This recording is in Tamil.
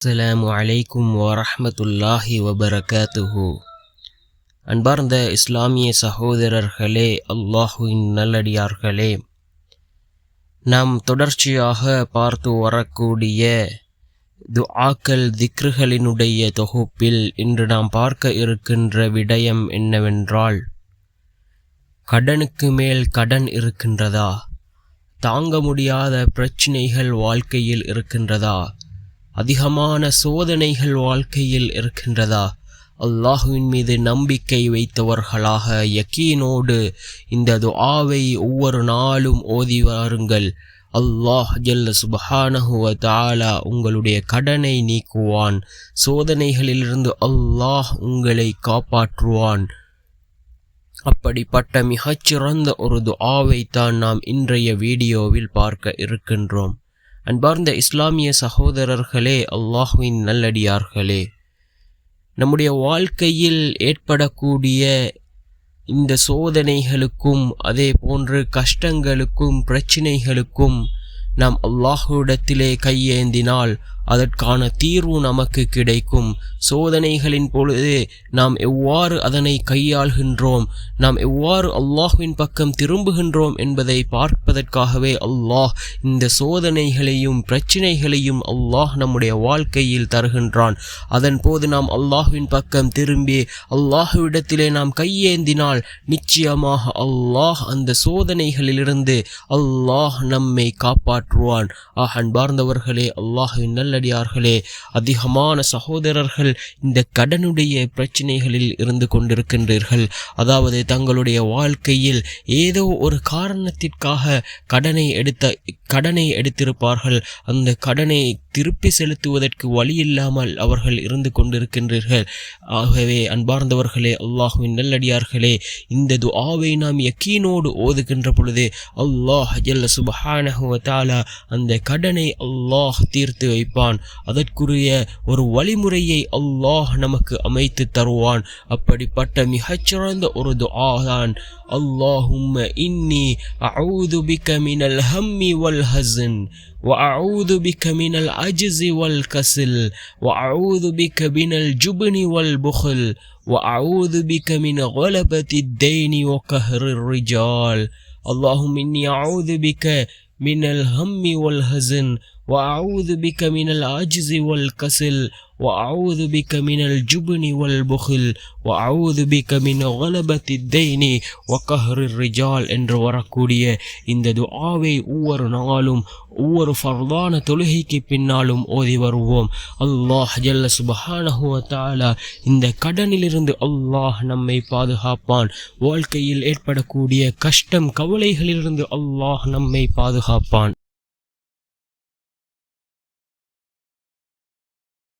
அஸ்ஸலாமு அலைக்கும் வரமத்துல்லாஹி வபரகாத்துஹு. அன்பார்ந்த இஸ்லாமிய சகோதரர்களே அல்லாஹுவின் நல்லடியார்களே நாம் தொடர்ச்சியாக பார்த்து வரக்கூடிய துஆக்கள் திக்ருகளினுடைய தொகுப்பில் இன்று நாம் பார்க்க இருக்கின்ற விடயம் என்னவென்றால் கடனுக்கு மேல் கடன் இருக்கின்றதா? தாங்க முடியாத பிரச்சினைகள் வாழ்க்கையில் இருக்கின்றதா? அதிகமான சோதனைகள் வாழ்க்கையில் இருக்கின்றதா? அல்லாஹுவின் மீது நம்பிக்கை வைத்தவர்களாக யக்கீனோடு இந்த துஆவை ஒவ்வொரு நாளும் ஓதி வாருங்கள். அல்லாஹ் ஜல்ல சுபஹானஹுவ தாலா உங்களுடைய கடனை நீக்குவான். சோதனைகளிலிருந்து அல்லாஹ் உங்களை காப்பாற்றுவான். அப்படிப்பட்ட மிகச்சிறந்த ஒரு துஆவை தான் நாம் இன்றைய வீடியோவில் பார்க்க இருக்கின்றோம். அன்பார்ந்த இஸ்லாமிய சகோதரர்களே அல்லாஹுவின் நல்லடியார்களே நம்முடைய வாழ்க்கையில் ஏற்படக்கூடிய இந்த சோதனைகளுக்கும் அதே போன்று கஷ்டங்களுக்கும் பிரச்சினைகளுக்கும் நாம் அல்லாஹுவிடத்திலே கையேந்தினால் அதற்கான தீர்வு நமக்கு கிடைக்கும். சோதனைகளின் பொழுது நாம் எவ்வாறு அதனை கையாள்கின்றோம்? நாம் எவ்வாறு அல்லாஹுவின் பக்கம் திரும்புகின்றோம் என்பதை பார்ப்பதற்காகவே அல்லாஹ் இந்த சோதனைகளையும் பிரச்சினைகளையும் அல்லாஹ் நம்முடைய வாழ்க்கையில் தருகின்றான். அதன் போது நாம் அல்லாஹுவின் பக்கம் திரும்பி அல்லாஹுவிடத்திலே நாம் கையேந்தினால் நிச்சயமாக அல்லாஹ் அந்த சோதனைகளிலிருந்து அல்லாஹ் நம்மை காப்பாற்றுவான். ஆஹ் அன்பார்ந்தவர்களே அல்லாஹுவின் நல்ல நல்லடியார்களே அதிகமான சகோதரர்கள் இந்த கடனுடைய பிரச்சனைகளில் இருந்து கொண்டிருக்கின்றீர்கள். அதாவது தங்களுடைய வாழ்க்கையில் ஏதோ ஒரு காரணத்திற்காக கடனை எடுத்த கடனை எடுத்திருப்பார்கள். அந்த கடனை திருப்பி செலுத்துவதற்கு வழி இல்லாமல் அவர்கள் இருந்து கொண்டிருக்கின்றீர்கள். ஆகவே அன்பார்ந்தவர்களே அல்லாஹுவின் நல்லடியார்களே இந்த துஆவை நாம் யக்கீனோடு ஓதுகின்ற பொழுது அல்லாஹ் ஜல்ல சுபஹானஹுவ தாலா அந்த கடனை அல்லாஹ் தீர்த்து வைப்பார் வைப்பான் அதற்குரிய ஒரு வழிமுறையை அல்லாஹ் நமக்கு அமைத்து தருவான் அப்படிப்பட்ட மிகச்சிறந்த ஒரு துஆ தான் اللهم إني أعوذ بك من الهم والحزن وأعوذ بك من العجز والكسل وأعوذ بك من الجبن والبخل وأعوذ بك من غلبة الدين وقهر الرجال اللهم إني أعوذ بك من الهم والحزن وأعوذ بك من العجز والكسل وأعوذ بك من الجبن والبخل وأعوذ بك من غلبة الدين وقهر الرجال என்று வரக்கூடிய இந்த துஆவை ஒவ்வொரு நாளும் ஒவ்வொரு ஃபர்தான தொழுகைக்கு பின்னாலும் ஓதி வருவோம் அல்லாஹ் ஜல்ல சுபஹானஹு தஆலா இந்த கடனிலிருந்து அல்லாஹ் நம்மை பாதுகாப்பான் வாழ்க்கையில் ஏற்படக்கூடிய கஷ்டம் கவலைகளிலிருந்து அல்லாஹ் நம்மை பாதுகாப்பான்